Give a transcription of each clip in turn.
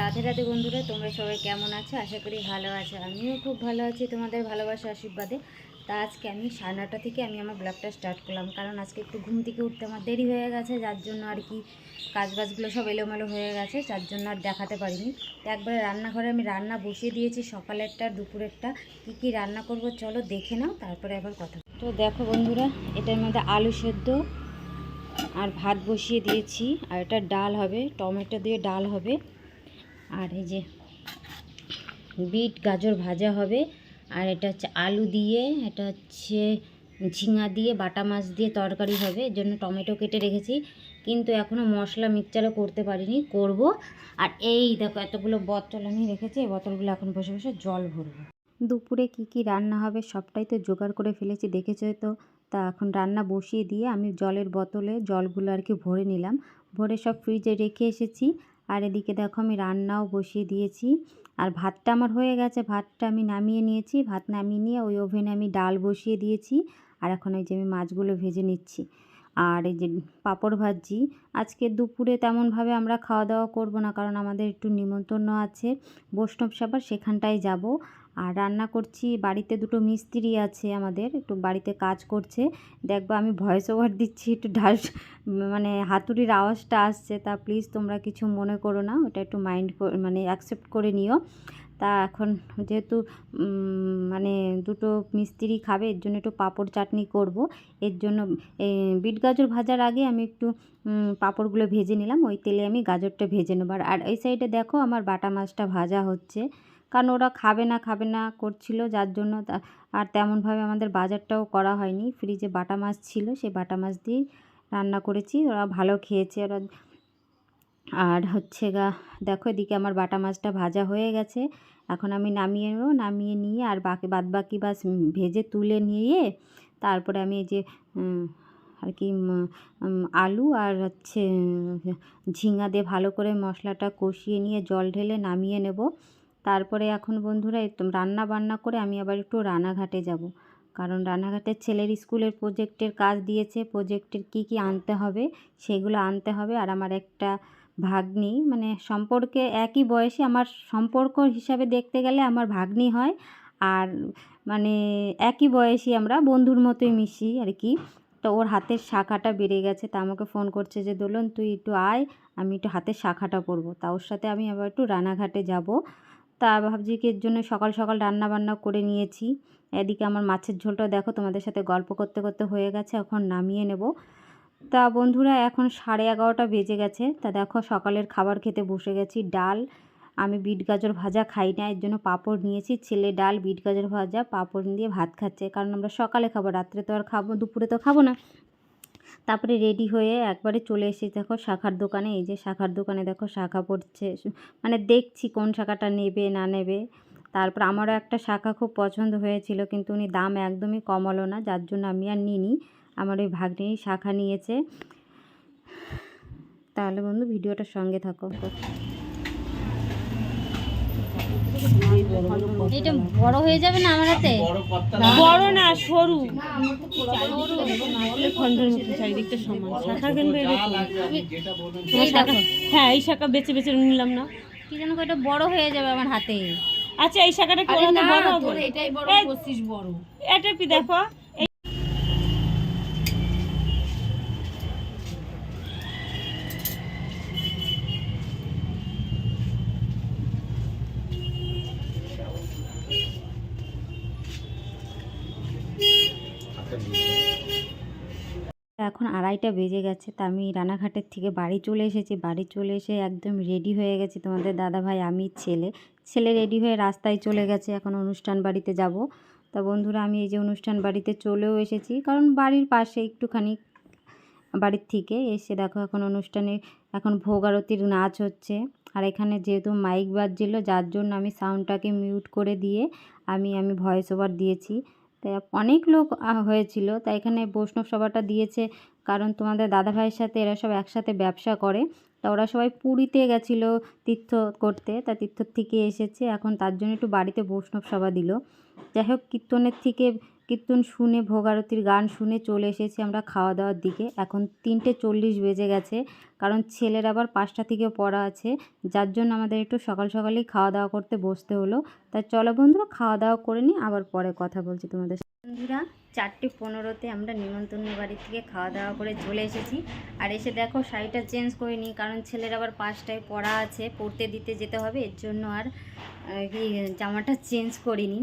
রাধে রাধে বন্ধুরা, তোমরা সবাই কেমন আছো? আশা করি ভালো আছো। আমিও খুব ভালো আছি তোমাদের ভালোবাসা আশীর্বাদে। তা আজকে আমি সাড়ে নটা থেকে আমি আমার ব্লগটা স্টার্ট করলাম, কারণ আজকে একটু ঘুম থেকে উঠতে আমার দেরি হয়ে গেছে, যার জন্য আর কি কাজবাজগুলো সব এলোমেলো হয়ে গেছে, যার জন্য আর দেখাতে পারিনি। একবারে রান্নাঘরে আমি রান্না বসিয়ে দিয়েছি, সকালেরটা, দুপুরেরটা, কী কী রান্না করব চলো দেখে নাও, তারপরে আবার কথা তো দেখো বন্ধুরা, এটার মধ্যে আলু সেদ্ধ আর ভাত বসিয়ে দিয়েছি, আর এটা ডাল হবে, টমেটো দিয়ে ডাল হবে। আর এই যে বিট গাজর ভাজা হবে। আর এটা হচ্ছে আলু দিয়ে, এটা হচ্ছে ঝিঙা দিয়ে, বাটা মাছ দিয়ে তরকারি হবে। এর জন্য টমেটো কেটে রেখেছি। কিন্তু এখনও মশলা মিক্সচারও করতে পারিনি, করব। আর এই দেখো, এতগুলো বোতল আমি রেখেছি। এই বোতলগুলো এখন বসে বসে জল ভরবো। দুপুরে কি কি রান্না হবে সবটাই তো জোগাড় করে ফেলেছি, দেখেছ তো? তা এখন রান্না বসিয়ে দিয়ে আমি জলের বোতলে জলগুলো আর কি ভরে নিলাম। ভরে সব ফ্রিজে রেখে এসেছি। আর এদিকে দেখো আমি রান্নাও বসিয়ে দিয়েছি। আর ভাতটা আমার হয়ে গেছে, ভাতটা আমি নামিয়ে নিয়েছি। ভাত নামিয়ে নিয়ে ওই ওভেনে আমি ডাল বসিয়ে দিয়েছি। আর এখন ওই যে আমি মাছগুলো ভেজে নিচ্ছি। আর এই যে পাঁপড় ভাজি আজকে দুপুরে তেমনভাবে আমরা খাওয়া দাওয়া করব না, কারণ আমাদের একটু নিমন্ত্রণ আছে। বৈষ্ণব সাবার সেখানটায় যাব। আর রান্না করছি, বাড়িতে দুটো মিস্ত্রি আছে আমাদের, একটু বাড়িতে কাজ করছে। দেখব আমি ভয়েস ওভার দিচ্ছি, একটু ঢাস মানে হাতুড়ির আওয়াজটা আসছে, তা প্লিজ তোমরা কিছু মনে করো না, ওটা একটু মাইন্ড মানে অ্যাকসেপ্ট করে নিও। তা এখন যেহেতু মানে দুটো মিস্ত্রি খাবে, এর জন্য একটু পাঁপড় চাটনি করব। এর জন্য বিট গাজর ভাজার আগে আমি একটু পাঁপড়গুলো ভেজে নিলাম, ওই তেলে আমি গাজরটা ভেজে নেবার আর এই সাইডে দেখো আমার বাটা মাছটা ভাজা হচ্ছে। কারণ ওরা খাবে না খাবে না করছিল, যার জন্য আর তেমনভাবে আমাদের বাজারটাও করা হয়নি। ফ্রিজে বাটা মাছ ছিল, সেই বাটা মাছ দিয়েই রান্না করেছি। ওরা ভালো খেয়েছে, ওরা আর হচ্ছে গা, দেখো এদিকে আমার বাটা মাছটা ভাজা হয়ে গেছে। এখন আমি নামিয়ে নেব, নামিয়ে নিয়ে আর বাকি বাদ বাকি বাস ভেজে তুলে নিয়ে তারপরে আমি এই যে আর কি আলু আর হচ্ছে, ঝিঙা দিয়ে ভালো করে মশলাটা কষিয়ে নিয়ে জল ঢেলে নামিয়ে নেব। তারপরে এখন বন্ধুরা একদম রান্না বান্না করে আমি আবার একটু রানাঘাটে যাব। কারণ রানাঘাটের ছেলের স্কুলের প্রোজেক্টের কাজ দিয়েছে, প্রোজেক্টের কি কি আনতে হবে সেগুলো আনতে হবে। আর আমার একটা ভাগ্নি মানে সম্পর্কে একই বয়সে আমার সম্পর্ক হিসাবে দেখতে গেলে আমার ভাগ্নি হয়। আর মানে একই বয়সী আমরা, বন্ধুর মতোই মিশি আর কি। তো ওর হাতের শাখাটা বেড়ে গেছে, তা আমাকে ফোন করছে যে, দোলন, তুই একটু আয়, আমি একটু হাতের শাখাটা পরবো। তা ওর সাথে আমি আবার একটু রানাঘাটে যাব। তা ভাবছি কি এর জন্য সকাল সকাল রান্না বান্না করে নিয়েছি। এদিকে আমার মাছের ঝোলটা দেখো তোমাদের সাথে গল্প করতে করতে হয়ে গেছে, এখন নামিয়ে নেব। তা বন্ধুরা এখন সাড়ে এগারোটা বেজে গেছে, তা দেখো সকালের খাবার খেতে বসে গেছি। ডাল, আমি বিট গাজর ভাজা খাই না, এর জন্য পাঁপড় নিয়েছি। ছেলে ডাল, বিট গাজর ভাজা, পাঁপড় দিয়ে ভাত খাচ্ছে, কারণ আমরা সকালে খাব, রাত্রে তো আর খাব, দুপুরে তো খাব না। তারপরে রেডি হয়ে একবারে চলে এসে দেখো শাখার দোকানে, এই যে শাখার দোকানে দেখো শাখা পড়ছে। মানে দেখছি কোন শাখাটা নেবে, না নেবে। তারপর আমারও একটা শাখা খুব পছন্দ হয়েছিল, কিন্তু উনি দাম একদমই কমালো না, যার জন্য আমি আর নিইনি। আমার ওই ভাগ্নি শাখা নিয়েছে। তাহলে বন্ধু ভিডিওটার সঙ্গে থাকো। এটা বড় হয়ে যাবে না আমার হাতে? বড় না। সরু। খন্ডের মতো চারিদিকটা সমান। শাখা কিনবে হ্যাঁ এই শাখা বেছে বেছে নিলাম না। কি যেন এটা বড় হয়ে যাবে আমার হাতে। আচ্ছা এই শাখাটা কি ওর হাতে বড় হবে? এটাই বড় বড়। এটা কি দেখো? এখন আড়াইটা বেজে গেছে, তা আমি রানাঘাটের থেকে বাড়ি চলে এসেছি। বাড়ি চলে এসে একদম রেডি হয়ে গেছি তোমাদের দাদা ভাই আমি ছেলে। ছেলে রেডি হয়ে রাস্তায় চলে গেছে, এখন অনুষ্ঠান বাড়িতে যাব। তা বন্ধুরা, আমি এই যে অনুষ্ঠান বাড়িতে চলেও এসেছি, কারণ বাড়ির পাশে একটুখানি বাড়ির থেকে এসে দেখো এখন অনুষ্ঠানে, এখন ভোগ আরতির নাচ হচ্ছে। আর এখানে যেহেতু মাইক বাজছিল, যার জন্য আমি সাউন্ডটাকে মিউট করে দিয়ে আমি আমি ভয়েস ওভার দিয়েছি। তাই অনেক লোক হয়েছিল। তাই এখানে বৈষ্ণব সভাটা দিয়েছে। কারণ তোমাদের দাদাভাইয়ের সাথে এরা সব একসাথে ব্যবসা করে। তা ওরা সবাই পুরীতে গেছিল তীর্থ করতে, তা তীর্থ থেকে এসেছে। এখন তার জন্য একটু বাড়িতে বৈষ্ণব সভা দিল। যাই হোক, কীর্তনের থেকে কীর্তন শুনে, ভোগ আরতির গান শুনে চলে এসেছি আমরা খাওয়া দাওয়ার দিকে। এখন তিনটে চল্লিশ বেজে গেছে, কারণ ছেলের আবার পাঁচটা থেকে পড়া আছে। যার জন্য আমাদের একটু সকাল সকালেই খাওয়া দাওয়া করতে বসতে হলো। তা চলো বন্ধুরা খাওয়া দাওয়া করে নিই, আবার পরে কথা বলছি তোমাদের। বন্ধুরা, চারটে পনেরোতে আমরা নিমন্ত্রণ বাড়ি থেকে খাওয়া দাওয়া করে চলে এসেছি। আর এসে দেখো, শাড়িটা চেঞ্জ করে নিই, কারণ ছেলের আবার পাঁচটায় পড়া আছে, পড়তে দিতে যেতে হবে, এর জন্য আর জামাটা চেঞ্জ করিনি।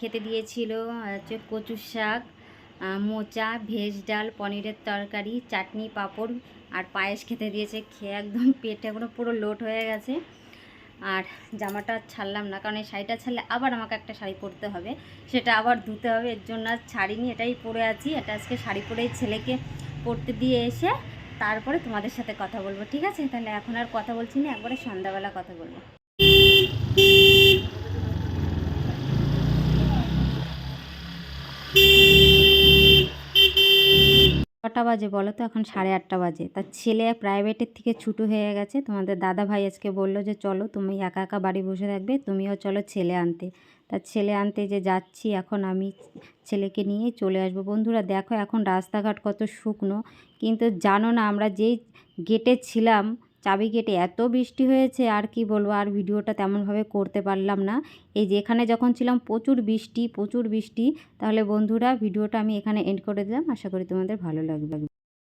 খেতে দিয়েছিল, হচ্ছে কচু শাক মোচা, ভেজ ডাল, পনিরের তরকারি, চাটনি, পাঁপড়, আর পায়েস খেতে দিয়েছে, খেয়ে একদম পেট এখনও পুরো লোড হয়ে গেছে। আর জামাটা ছাড়লাম না, কারণ এই শাড়িটা ছাড়লে আবার আমাকে একটা শাড়ি পরতে হবে। সেটা আবার ধুতে হবে, এর জন্য আর ছাড়িনি, এটাই পরে আছি। এটা আজকে শাড়ি পরেই ছেলেকে পরতে দিয়ে এসে তারপরে তোমাদের সাথে কথা বলব, ঠিক আছে? তাহলে এখন আর কথা বলছি না, একবারে সন্ধ্যাবেলা কথা বলব। কটা বাজে বলো তো? এখন সাড়ে আটটা বাজে। তার ছেলে প্রাইভেটের থেকে ছুটু হয়ে গেছে। তোমাদের দাদা ভাই আজকে বলল যে, চলো, তুমি একা একা বাড়ি বসে থাকবে, তুমিও চলো ছেলে আনতে। তার ছেলে আনতে যে যাচ্ছি, এখন আমি ছেলেকে নিয়ে চলে আসব। বন্ধুরা, দেখো এখন রাস্তাঘাট কত শুকনো। কিন্তু জানো না, আমরা যেই গেটে ছিলাম চাবি গেটে এত বৃষ্টি হয়েছে, আর কি বলব, আর ভিডিওটা তেমনভাবে করতে পারলাম না। এই যে এখানে যখন ছিলাম প্রচুর বৃষ্টি প্রচুর বৃষ্টি, তাহলে বন্ধুরা, ভিডিওটা আমি এখানে এন্ড করে দিলাম। আশা করি তোমাদের ভালো লাগবে।